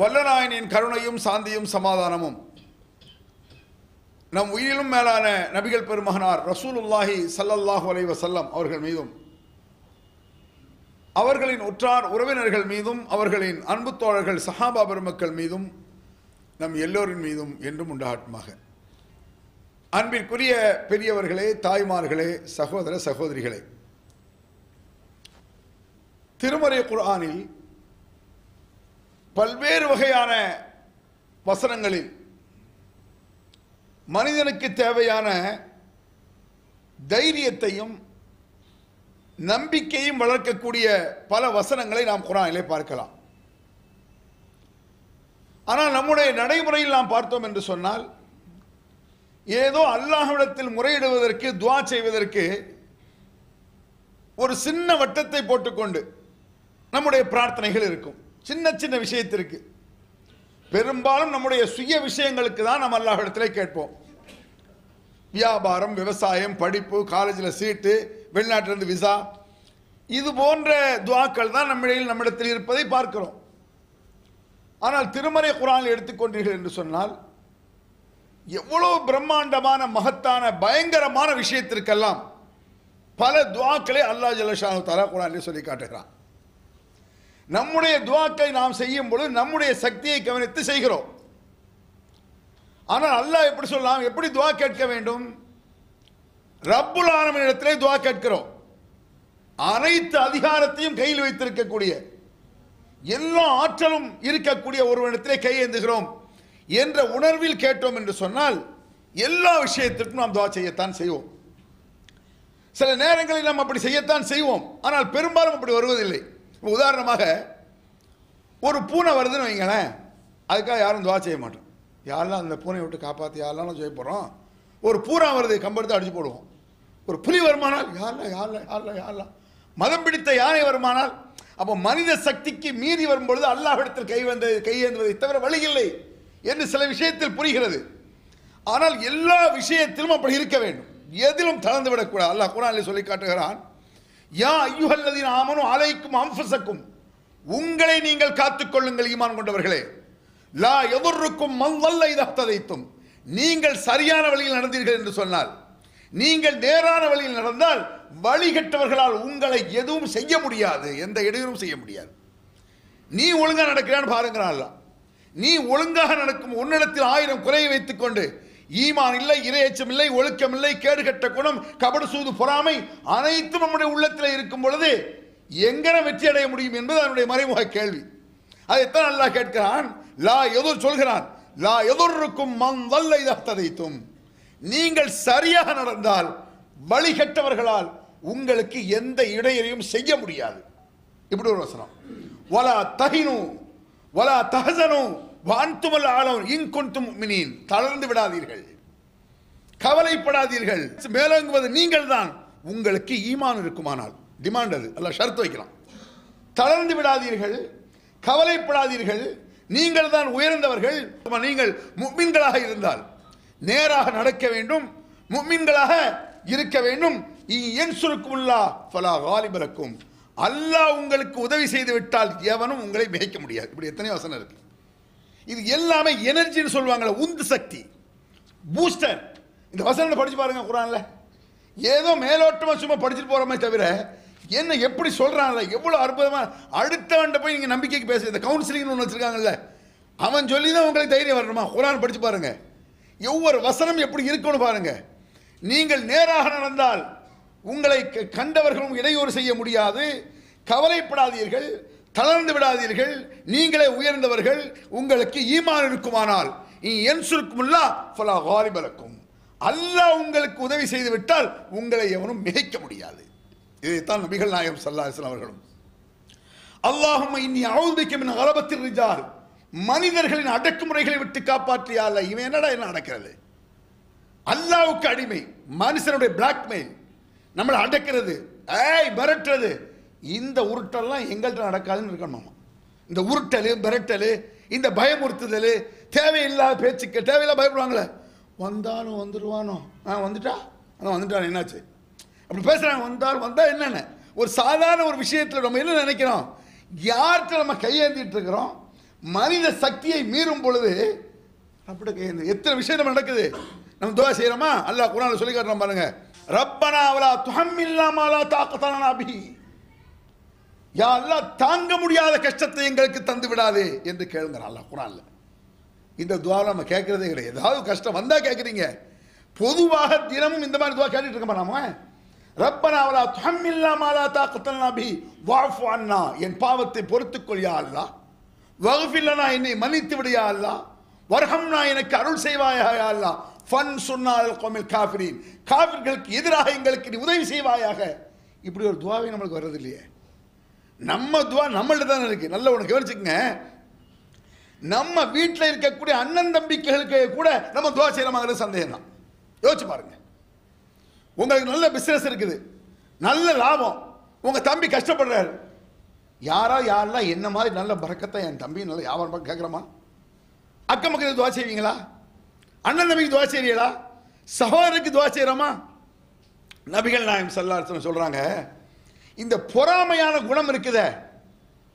வல்லநாயனின் கருணையும் சாந்தியும் சமாதானமும். நம் உயிரிலும் மேலான நபிகள் பெருமகனார் ரசூலுல்லாஹி சல்லல்லாஹு அலைஹி சல்லம் அவர்கள் மீதும் அவர்களின் உற்றார் உறவினர்கள் மீதும் அவர்களின் அன்பு தோழர்கள் சஹாபா பெருமக்கள் மீதும் நம் எல்லோரின் மீதும் என்றும் உண்டாகட்டுமாக. அன்பிற்குரிய பெரியவர்களே தாய்மார்களே சகோதர சகோதரிகளே திருமறை குர்ஆனில் பல்வேறு வகையான வசனங்களில் மனிதனுக்கு தேவையான தைரியத்தையும் நம்பிக்கையும் வளர்க்கக்கூடிய பல வசனங்களை நாம் குரானிலே பார்க்கலாம். ஆனால் நம்முடைய நடைமுறையில் நாம் பார்த்தோம் என்று சொன்னால் ஏதோ அல்லாஹ்விடத்தில் முறையிடுவதற்கு துவா செய்வதற்கு ஒரு சின்ன வட்டத்தை போட்டுக்கொண்டு நம்முடைய பிரார்த்தனைகள் இருக்கும். சின்ன சின்ன விஷயத்திற்கு. பெரும்பாலும் நம்முடைய சுய விஷயங்களுக்கு தான் நம்ம அல்லாஹ்விடத்திலே கேட்போம். வியாபாரம் விவசாயம் படிப்பு காலேஜில் சீட்டு வெளிநாட்டிலிருந்து விசா இது போன்ற துவாக்கள் தான் நம்மிடையில் நம்மிடத்தில் இருப்பதை பார்க்கிறோம். ஆனால் திருமறை குரானில் எடுத்துக்கொண்டீர்கள் என்று சொன்னால் எவ்வளவு பிரம்மாண்டமான மகத்தான பயங்கரமான விஷயத்திற்கெல்லாம் பல துவாக்களை அல்லாஹ் ஜல்லஷானு தலா குரான் சொல்லி காட்டுகிறான். நம்முடைய துவாக்களை நாம் செய்யும் பொழுது நம்முடைய சக்தியை கவனித்து செய்கிறோம். ஆனால் அல்லாஹ் எப்படி சொல்லலாம் எப்படி துவா கேட்க வேண்டும்? ரப்புல் இடத்திலே துவா கேட்கிறோம். அனைத்து அதிகாரத்தையும் கையில் வைத்திருக்கக்கூடிய எல்லா ஆற்றலும் இருக்கக்கூடிய ஒருவனிடத்திலே கையேந்துகிறோம் என்ற உணர்வில் கேட்டோம் என்று சொன்னால் எல்லா விஷயத்திற்கும் நாம் துவா செய்யத்தான் செய்வோம். சில நேரங்களில் நாம் அப்படி செய்யத்தான் செய்வோம். ஆனால் பெரும்பாலும் அப்படி வருவதில்லை. இப்போ உதாரணமாக ஒரு பூனை வருதுன்னு வைங்களேன் அதுக்காக யாரும் துவா செய்ய மாட்டோம். யாரெல்லாம் அந்த பூனையை விட்டு காப்பாற்றி யாரெல்லாம் செய்ய போகிறோம் ஒரு பூரா வருது கம்பெடுத்து அடிச்சு போடுவோம். ஒரு புலி வருமானால் யாரில் யாரில் யாரில் யாரில் மதம் பிடித்த யானை வருமானால் அப்போ மனித சக்திக்கு மீறி வரும்பொழுது அல்லாஹிடத்தில் கை வந்து கையேந்துவதை தவிர வழி இல்லை என்று சில விஷயத்தில் புரிகிறது. ஆனால் எல்லா விஷயத்திலும் அப்படி இருக்க வேண்டும். எதிலும் தளர்ந்து விடக்கூடாது. அல்லாஹ் குரானில் சொல்லி காட்டுகிறான் யா ஐயுகல்லதின் ஆமனும் அலைக்கும் அன்ஃபுசக்கும் உங்களை நீங்கள் காத்துக்கொள்ளுங்கள் ஈமான் கொண்டவர்களே. லா எதிர்க்கும் மல்வல்ல இதத்ததைத்தும் நீங்கள் சரியான வழியில் நடந்தீர்கள் என்று சொன்னால் நீங்கள் நேரான வழியில் நடந்தால் வழிகட்டவர்களால் உங்களை எதுவும் செய்ய முடியாது எந்த இடையூறும் செய்ய முடியாது. நீ ஒழுங்காக நடக்கிறான்னு பாருங்கிறான் நீ ஒழுங்காக நடக்கும் உன்னிடத்தில் ஆயிரம் குறையை வைத்துக்கொண்டு ஈமான் இல்லை இரையச்சம் இல்லை ஒழுக்கம் இல்லை கேடுகட்ட குணம் கபடு சூது பொறாமை அனைத்தும் நம்முடைய உள்ளத்தில் இருக்கும் பொழுது எங்கன வெற்றி அடைய முடியும் என்பது அதனுடைய மறைமுக கேள்வி. அதைத்தான் நல்லா கேட்கிறான்? லா எதிர் சொல்கிறான் லா எதிர்க்கும் மந்தல்ல வல்ல இதத்ததைத்தும் நீங்கள் சரியாக நடந்தால் வழி கெட்டவர்களால் உங்களுக்கு எந்த இடையறையும் செய்ய முடியாது. இப்படி ஒரு வசனம். வலா தகினு வலா தஹசனு. வான்துமல் ஆலம் இங்கொண்டும் மினின் தளர்ந்து விடாதீர்கள். கவலைப்படாதீர்கள். மேலோங்குவது நீங்கள் தான் உங்களுக்கு ஈமான் இருக்குமானால். டிமாண்ட் அது. அல்ல ஷர்த் வைக்கலாம். தளர்ந்து விடாதீர்கள். கவலைப்படாதீர்கள். நீங்கள் தான் உயர்ந்தவர்கள். நீங்கள் முக்மின்களாக இருந்தால் நேராக நடக்க வேண்டும். முக்மின்களாக இருக்க வேண்டும். என் சுருக்குமுல்லா ஃபலா காலிபலக்கும் அல்லாஹ் உங்களுக்கு உதவி செய்து விட்டால் எவனும் உங்களை மிகைக்க முடியாது. இப்படி எத்தனை வசனம் இருக்குது இது எல்லாமே எனர்ஜின்னு சொல்லுவாங்களே உந்து சக்தி. பூஸ்டர் இந்த வசனத்தை படிச்சு பாருங்க குரான்ல. ஏதோ மேலோட்டமா சும்மா படிச்சுட்டு போகிறோமே தவிர என்ன எப்படி சொல்றான்ல எவ்வளவு அற்புதமா. அடுத்தவன்ட்ட போய் நீங்க நம்பிக்கைக்கு பேச. இந்த கவுன்சிலிங்னு ஒன்று வச்சிருக்காங்கல்ல அவன் சொல்லி தான் உங்களுக்கு தைரியம் வரணுமா? குரான் படிச்சு பாருங்க. ஒவ்வொரு வசனம் எப்படி இருக்குன்னு பாருங்க. நீங்கள் நேராக நடந்தால் உங்களை க- கண்டவர்களும் இடையூறு செய்ய முடியாது. கவலைப்படாதீர்கள். தளர்ந்து விடாதீர்கள். நீங்களே உயர்ந்தவர்கள் உங்களுக்கு ஈமான் இருக்குமானால். என் சுருக்குமுல்லா ஃபலா அல்லாஹ் உங்களுக்கு உதவி செய்து விட்டால் உங்களை எவனும் மிகைக்க முடியாது. இதைத்தான் நபிகள் நாயகம் சல்லாஹன் அவர்களும். அல்லாஹும் இன்னி அவுதிக்கும் மின் கலபத்தில் மனிதர்களின் அடக்குமுறைகளை விட்டு காப்பாற்றியா இவன் என்னடா என்ன நடக்கிறது? அல்லாவுக்கு அடிமை. மனுஷனுடைய பிளாக்மெயில் நம்மளை அடக்கிறது. ஏய் மிரட்டுறது. இந்த உருட்டெல்லாம் எங்கள்கிட்ட நடக்காதுன்னு இருக்கணும்? இந்த உருட்டல் மிரட்டல் இந்த பயமுறுத்துதல் தேவையில்லாத பேச்சுக்கு தேவையில்லாத பயப்படுவாங்களே? வந்தாலும் வந்துடுவானோ ஆ வந்துட்டா? ஆனால் வந்துட்டான் என்னாச்சு? அப்படி பேசுகிறாங்க வந்தால் வந்தால் என்னென்ன? ஒரு சாதாரண ஒரு விஷயத்தில் நம்ம என்ன நினைக்கிறோம்? யார்கிட்ட நம்ம கையேந்திட்டு இருக்கிறோம்? மனித சக்தியை மீறும் பொழுது அப்படி கையேந்து. எத்தனை விஷயம் நம்ம நடக்குது? நம்ம துவா செய்கிறோமா அல்லாஹ் குரான் சொல்லி காட்டுறோம் பாருங்க. ரப்பனா அவலா துஹம்மில்லாமலா தாக்கத்தானா அபி யா தாங்க முடியாத கஷ்டத்தை எங்களுக்கு தந்து விடாதே என்று கேளுங்க அல்லாஹ் குரான்ல. இந்த துவா நம்ம கேட்கறதே கிடையாது. ஏதாவது கஷ்டம் வந்தால் கேட்குறீங்க. பொதுவாக தினமும் இந்த மாதிரி துவா கேட்டுட்டு இருக்க மாட்டாமா ரப்பனா அவலா துஹம்மில்லா மாலா தாக்கத்தல் நபி வாஃபு அண்ணா என் பாவத்தை பொறுத்துக்கொள் யா அல்லாஹ். வகுஃபில்லனா என்னை மன்னித்து விடியா அல்லா வர்ஹம்னா எனக்கு அருள் செய்வாயா அல்லா ஃபன் சொன்னால் கோமில் காஃபிரின். காஃபிர்களுக்கு எதிராக எங்களுக்கு நீ உதவி செய்வாயாக. இப்படி ஒரு துவாவை நம்மளுக்கு வர்றது இல்லையே நம்ம துவா நம்மள்ட்ட தானே இருக்கு. நல்ல ஒன்று கவனிச்சுக்கங்க. நம்ம வீட்டில் இருக்கக்கூடிய அண்ணன் தம்பிகளுக்கு கூட நம்ம துவா செய்யறோமாங்கிறது சந்தேகம் தான். யோசிச்சு பாருங்க. உங்களுக்கு நல்ல பிஸ்னஸ் இருக்குது. நல்ல லாபம். உங்க தம்பி கஷ்டப்படுறாரு. யாரா யாரெல்லாம் என்ன மாதிரி நல்ல பறக்கத்தை என் தம்பி நல்ல வியாபாரம் கேட்குறமா அக்கம் பக்கத்துக்கு துவா செய்வீங்களா? அண்ணன் தம்பிக்கு துவா செய்வீங்களா சகோதரருக்கு துவா செய்கிறோமா நபிகள் நாயம் சல்லாசனம் சொல்கிறாங்க இந்த பொறாமையான குணம் இருக்குதே.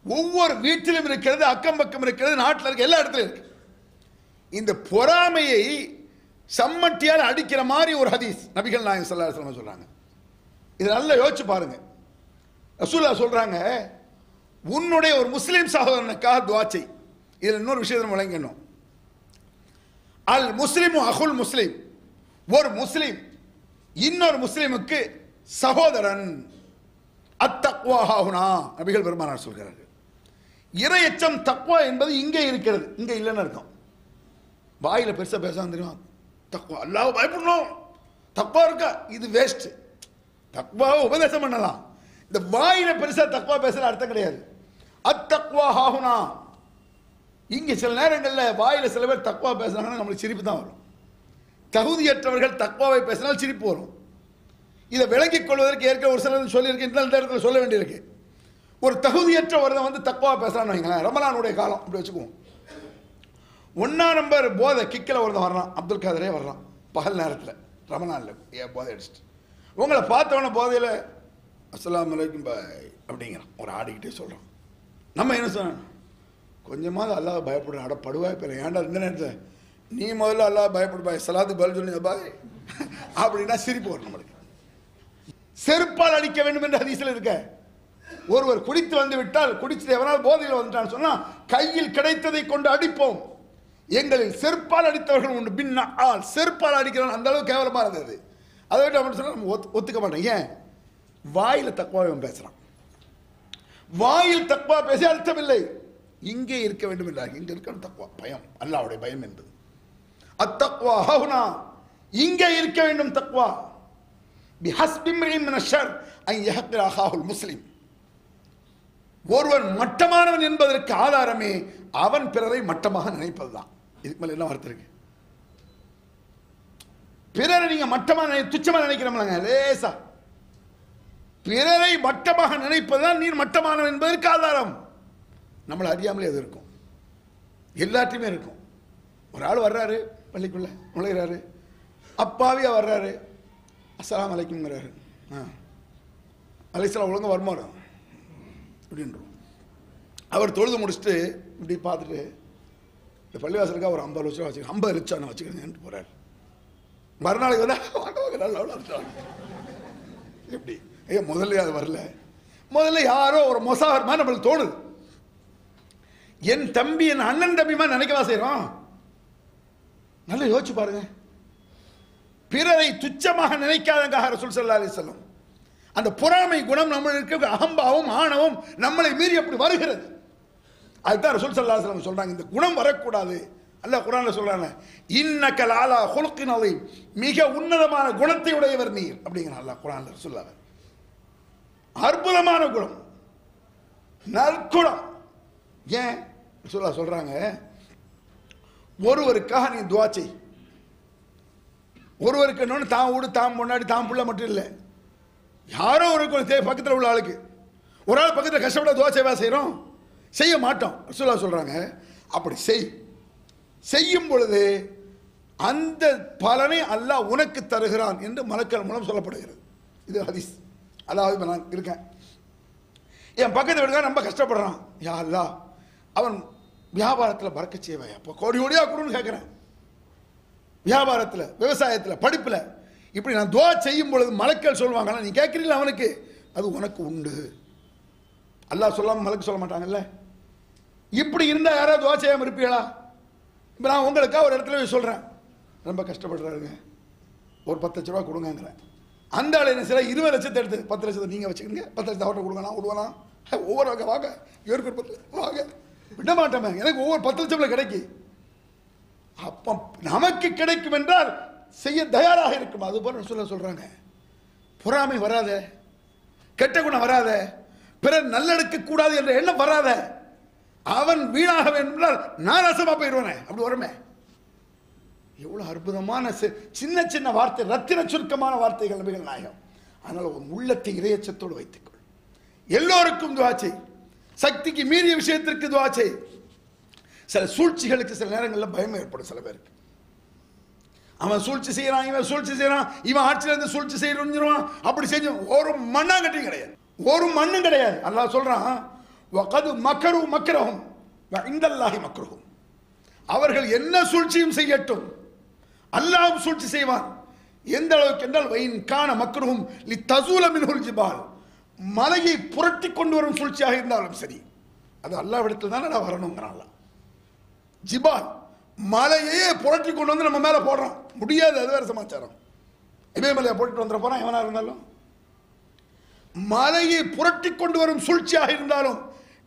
ஒவ்வொரு வீட்டிலும் இருக்கிறது அக்கம் பக்கம் இருக்கிறது நாட்டில் இருக்க எல்லா இடத்துலையும் இருக்கு. இந்த பொறாமையை சம்மட்டியால் அடிக்கிற மாதிரி ஒரு ஹதீஸ் நபிகள் நாயகம் சல்லா அலைஹி சொல்றாங்க. இது நல்லா யோசிச்சு பாருங்க. ரசூல்லா சொல்றாங்க உன்னுடைய ஒரு முஸ்லீம் சகோதரனுக்காக துவாச்சை இதில் இன்னொரு விஷயத்தை வழங்கணும் விளங்கணும் அல் முஸ்லிமு அகுல் முஸ்லீம். ஒரு முஸ்லீம் இன்னொரு முஸ்லீமுக்கு சகோதரன். அத்தக்வாஹாகுனா நபிகள் பெருமானார் சொல்கிறார்கள். இரையச்சம் தக்வா என்பது இங்கே இருக்கிறது. இங்கே இல்லைன்னு அர்த்தம். வாயில் பெருசாக பேசாமல் தெரியுமா? தக்வா. அல்லாஹ் பயப்படணும். தக்வா இருக்கா? இது வேஸ்ட் தக்வாவை உபதேசம் பண்ணலாம். இந்த வாயில் பெருசாக தக்வா பேசுகிற அர்த்தம் கிடையாது. அத்தக்வா ஆகுனா இங்கே சில நேரங்களில் வாயில் சில பேர் தக்வா பேசுகிறாங்கன்னா நம்மளுக்கு சிரிப்பு தான் வரும். தகுதியற்றவர்கள் தக்வாவை பேசினால் சிரிப்பு வரும். இதை விளங்கிக் கொள்வதற்கு ஏற்கனவே ஒரு சிலர் சொல்லியிருக்கேன் இந்த இடத்துல சொல்ல வேண்டியிருக்கு. ஒரு தகுதியற்ற ஒருத்தன் வந்து தப்பாக பேசுகிறான்னு வைங்களேன் ரமலானுடைய காலம் அப்படி வச்சுக்குவோம். ஒன்றா நம்பர் போதை கிக்கில் ஒருத்தன் வர்றான் அப்துல் காதரே வர்றான் பகல் நேரத்தில் ரமலானில் ஏன் போதை அடிச்சிட்டு. உங்களை பார்த்தவொன்னே போதையில் அஸ்லாம் அலைக்கும் பாய் அப்படிங்கிறான். ஒரு ஆடிக்கிட்டே சொல்கிறான் நம்ம என்ன சொன்னோம் கொஞ்சமாவது அல்லாஹ் பயப்படுற அட படுவா இப்போ ஏன்டா இந்த நேரத்தில்? நீ முதல்ல அல்லாஹ் பயப்படு பாய் சலாத்து பதில் சொல்லி பாய்? அப்படின்னா சிரிப்பு வரும் நம்மளுக்கு. செருப்பால் அடிக்க வேண்டும் என்று ஹதீஸில் இருக்க. ஒருவர் குடித்து வந்து விட்டால் குடிச்சு எவனால் போதையில் வந்துட்டான்னு சொன்னால் கையில் கிடைத்ததை கொண்டு அடிப்போம். எங்களில் செருப்பால் அடித்தவர்கள் உண்டு. பின்ன ஆள் செருப்பால் அடிக்கிறவன் அந்த அளவுக்கு கேவலமா இருந்தது. அதை விட்டு அவன் சொன்னால் நம்ம ஒத்து- ஒத்துக்க மாட்டோம். ஏன்? வாயில தக்குவா பேசுகிறான் வாயில் தக்குவா பேசி அர்த்தமில்லை இங்கே இருக்க வேண்டும் என்றார். இங்கே இருக்க தக்குவா பயம். அல்லாவுடைய பயம் என்பது. அத்தக்வா ஹவுனா இங்கே இருக்க வேண்டும் தக்குவா முஸ்லிம் ஒருவன் மட்டமானவன் என்பதற்கு ஆதாரமே அவன் பிறரை மட்டமாக நினைப்பதுதான். இதுக்கு மேல என்ன வார்த்தை இருக்கு? பிறரை நீங்க மட்டமாக நினை துச்சமா நினைக்கிறோம்லங்க லேசா. பிறரை மட்டமாக நினைப்பதுதான் நீர் மட்டமானவன் என்பதற்கு ஆதாரம். நம்மளை அறியாமலே அது இருக்கும். எல்லாத்தையுமே இருக்கும். ஒரு ஆள் வர்றாரு பள்ளிக்குள்ள நுழைகிறாரு அப்பாவியா வர்றாரு அஸ்லாம் அலைக்கும்ங்கிறாரு. ஆ. அலைசலாம் ஒழுங்காக வருமானம் அப்படின்றோம். அவர் தொழுது முடிச்சுட்டு இப்படி பார்த்துட்டு இந்த பள்ளிவாசலுக்காக ஒரு ஐம்பது லட்சம் வச்சு ஐம்பது லட்சம் நான் வச்சுக்கிறேன் போறாரு. மறுநாளைக்கு வந்து வாங்க, வாங்க, நல்லா எப்படி? ஐயோ முதல்ல அது வரல. முதல்ல யாரோ ஒரு மொசாகர் மாதிரி நம்மளுக்கு தோணுது. என் தம்பி என் அண்ணன் தம்பிமா நினைக்கவா செய்கிறோம் நல்லா யோசிச்சு பாருங்க. பிறரை துச்சமாக நினைக்காதங்க ரசூல் சல்லா அலி வஸல்லம். அந்த பொறாமை குணம் நம்மளுக்கு அகம்பாவும் ஆணவும் நம்மளை மீறி அப்படி வருகிறது. அதுதான் ரசூல் சல்லா சொல்லம் சொல்றாங்க இந்த குணம் வரக்கூடாது. அல்ல குர்ஆன்ல சொல்றாங்க இன்னக லாலா ஹுலுக்கின் மிக உன்னதமான குணத்தை உடையவர் நீர் அப்படிங்கிற அல்லா குரான் சொல்லாத அற்புதமான குணம். நற்குணம். ஏன்? சொல்ல சொல்றாங்க ஒருவருக்காக நீ துவா செய். ஒருவருக்கு இன்னொன்று தான் வீடு தான் முன்னாடி தான் புள்ள மட்டும் இல்லை. யாரோ ஒரு பக்கத்தில் உள்ள ஆளுக்கு. ஒரு ஆள் பக்கத்தில் கஷ்டப்பட துவா சேவா செய்கிறோம் செய்ய மாட்டோம். சொல்ல சொல்கிறாங்க அப்படி செய். செய்யும் பொழுது அந்த பலனை அல்லாஹ் உனக்கு தருகிறான் என்று மலக்கள் மூலம் சொல்லப்படுகிறது. இது ஹதீஸ். அதாவது நான் இருக்கேன். என் பக்கத்து வீட்டுக்காரன் ரொம்ப கஷ்டப்படுறான். யா அல்லாஹ் அவன் வியாபாரத்தில் பறக்க செய்வாயா? இப்போ கோடி கோடியாக கொடுன்னு கேட்குறேன் வியாபாரத்தில் விவசாயத்தில் படிப்பில். இப்படி நான் துவா செய்யும் பொழுது மலக்கள் சொல்லுவாங்க நீ கேட்குறீங்களா அவனுக்கு? அது உனக்கு உண்டு. அல்லாஹ் சொல்லாமல் மலக்கு சொல்ல மாட்டாங்கல்ல? இப்படி இருந்தால் யாராவது துவா செய்யாமல் இருப்பீங்களா? இப்போ நான் உங்களுக்காக ஒரு இடத்துல போய் சொல்கிறேன் ரொம்ப கஷ்டப்படுறாருங்க. ஒரு பத்து லட்ச ரூபா கொடுங்கங்கிறேன். அந்த ஆள் என்ன சில இருபது லட்சத்தை எடுத்து பத்து லட்சத்தை நீங்கள் வச்சுக்கோங்க பத்து லட்சத்தை அவர்கிட்ட கொடுங்கண்ணா விடுவானா ஒவ்வொரு வாங்க வாங்க. இவருக்கு ஒரு பத்து வாங்க. விட மாட்டேன் எனக்கு ஒவ்வொரு பத்து லட்சம்ல கிடைக்கு. அப்போ நமக்கு கிடைக்கும் என்றால் செய்ய தயாராக இருக்கும். அது போல சொல்ல சொல்கிறாங்க பொறாமை வராத கெட்ட குணம் வராத பிறர் நல்லெடுக்க கூடாது என்ற எண்ணம் வராத அவன் வீணாக வேண்டுமென்றால் நான் ரசமாக போயிடுவேனே. அப்படி வருமே எவ்வளோ அற்புதமான சின்ன சின்ன வார்த்தை ரத்தின சுருக்கமான வார்த்தைகள் நபிகள் நாயகம். அதனால் உன் உள்ளத்தை இறையச்சத்தோடு வைத்துக்கொள். எல்லோருக்கும் துவாச்சை சக்திக்கு மீறிய விஷயத்திற்கு துவாச்சை சில சூழ்ச்சிகளுக்கு சில நேரங்களில் பயம் ஏற்படும் சில பேருக்கு. அவன் சூழ்ச்சி செய்யறான் இவன் சூழ்ச்சி செய்யறான் இவன் ஆட்சியில இருந்து சூழ்ச்சி செய்யறான் அப்படி செஞ்சு ஒரு மண்ணாங்கட்டியும் கிடையாது. ஒரு மண்ணும் கிடையாது. அல்லாஹ் சொல்றான் வகது மக்கரு மக்கரகும் இந்தல்லாஹி மக்கருகும் அவர்கள் என்ன சூழ்ச்சியும் செய்யட்டும். அல்லாஹ் சூழ்ச்சி செய்வான். எந்த அளவுக்கு என்றால் வயின் காண மக்கருகும் லி தசூல மின்ஹுல் ஜிபால். மலையை புரட்டி கொண்டு வரும் சூழ்ச்சியாக இருந்தாலும் சரி. அது அல்லாவிடத்தில் தானே நான் வரணுங்கிறான் ஜிபால் மலையே புரட்டி கொண்டு வந்து நம்ம மேலே போடுறோம் முடியாது அது வேற சமாச்சாரம். இமயமலையை போட்டுட்டு வந்துட போறான் எவனாக இருந்தாலும். மலையை புரட்டி கொண்டு வரும் சூழ்ச்சியாக இருந்தாலும்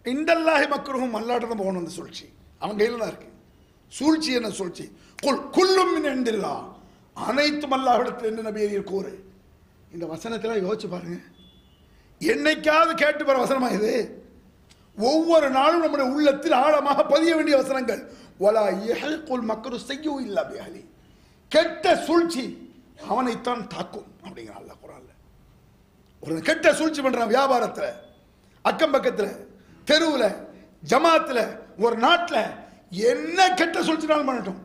இண்டல்லாஹி மக்களும் மல்லாட்டு தான் போகணும் அந்த சூழ்ச்சி. அவன் கையில் தான் இருக்கு. சூழ்ச்சி என்ன சூழ்ச்சி? கொள் குல்லும் மின் அனைத்து அனைத்தும் அல்லாஹ்விடத்தில் என்று நபியர் கூறு. இந்த வசனத்தில் யோசிச்சு பாருங்க. என்னைக்காவது கேட்டு வர வசனமா இது. ஒவ்வொரு நாளும் நம்முடைய உள்ளத்தில் ஆழமாக பதிய வேண்டிய வசனங்கள். வலா யஹல்குல் மக்கரு செய்யு இல்லா பிஹலி கெட்ட சூழ்ச்சி அவனைத்தான் தாக்கும் அப்படிங்கிற அல்ல குரான்ல. ஒரு கெட்ட சூழ்ச்சி பண்றான் வியாபாரத்தில் அக்கம் பக்கத்தில் தெருவில் ஜமாத்தில் ஒரு நாட்டில் என்ன கெட்ட சூழ்ச்சினாலும் பண்ணட்டும்.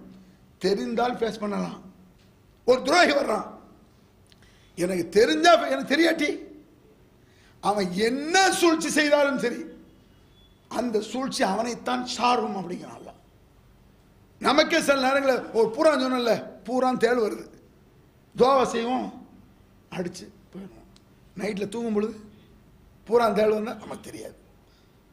தெரிந்தால் ஃபேஸ் பண்ணலாம். ஒரு துரோகி வர்றான். எனக்கு தெரிஞ்சா எனக்கு தெரியாட்டி அவன் என்ன சூழ்ச்சி செய்தாலும் சரி அந்த சூழ்ச்சி அவனைத்தான் சாரும் அப்படிங்கிறான் நமக்கே சில நேரங்களில் ஒரு பூரான் சொன்னல பூரான் தேள் வருது. துவாவை செய்வோம் அடிச்சு போயிடுவோம். நைட்டில் தூங்கும் பொழுது பூரான் தேள் வந்தால் நமக்கு தெரியாது.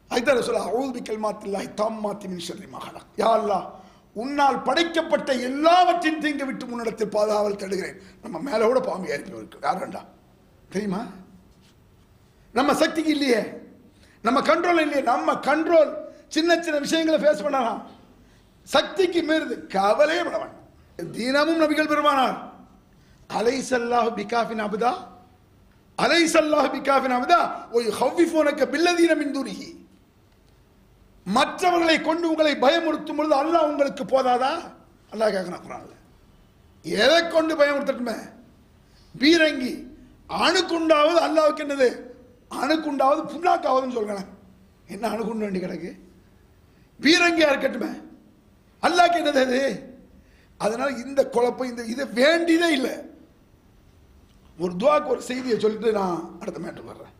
அதுதான் சொல்ல அவுது கல்மாத்தில்லாய் தாம் மாத்தி மின்சரி மகளா யா உன்னால் படைக்கப்பட்ட எல்லாவற்றின் தீங்கு விட்டு முன்னிடத்தில் பாதுகாவல் தடுகிறேன். நம்ம மேலே கூட பாம்பு ஏறி இருக்கு. யார் வேண்டாம் தெரியுமா? நம்ம சக்திக்கு இல்லையே. நம்ம கண்ட்ரோல் இல்லையே. நம்ம கண்ட்ரோல் சின்ன சின்ன விஷயங்களை ஃபேஸ் பண்ணலாம். சக்திக்கு மீறுது கவலையே பட வேண்டாம். தினமும் நபிகள் பெருமானார். அலைசல்லாஹ் பிகாஃபின் அபுதா. அலைசல்லாஹ் பிகாஃபின் அபுதா. ஒய் ஹவ்விஃபோனக்க பில்லதீன மின் துரிஹி. மற்றவர்களை கொண்டு உங்களை பயமுறுத்தும் பொழுது அல்லாஹ் உங்களுக்கு போதாதா? அல்லாஹ் கேட்கறான் குரான்ல. எதை கொண்டு பயமுறுத்தட்டுமே? பீரங்கி. அணுக்குண்டாவது அல்லாவுக்கு என்னது? அணுக்குண்டாவது புண்ணாக்காவதுன்னு சொல்கிறேன் என்ன அணுக்குண்டு வேண்டி கிடக்கு? பீரங்கியா இருக்கட்டுமே? அல்லாஹ்க்கு என்னது அது? அதனால் இந்த குழப்பம் இந்த இது வேண்டியதே இல்லை. ஒரு துவாக்கு ஒரு செய்தியை சொல்லிட்டு நான் அடுத்த மேட்டு வர்றேன்.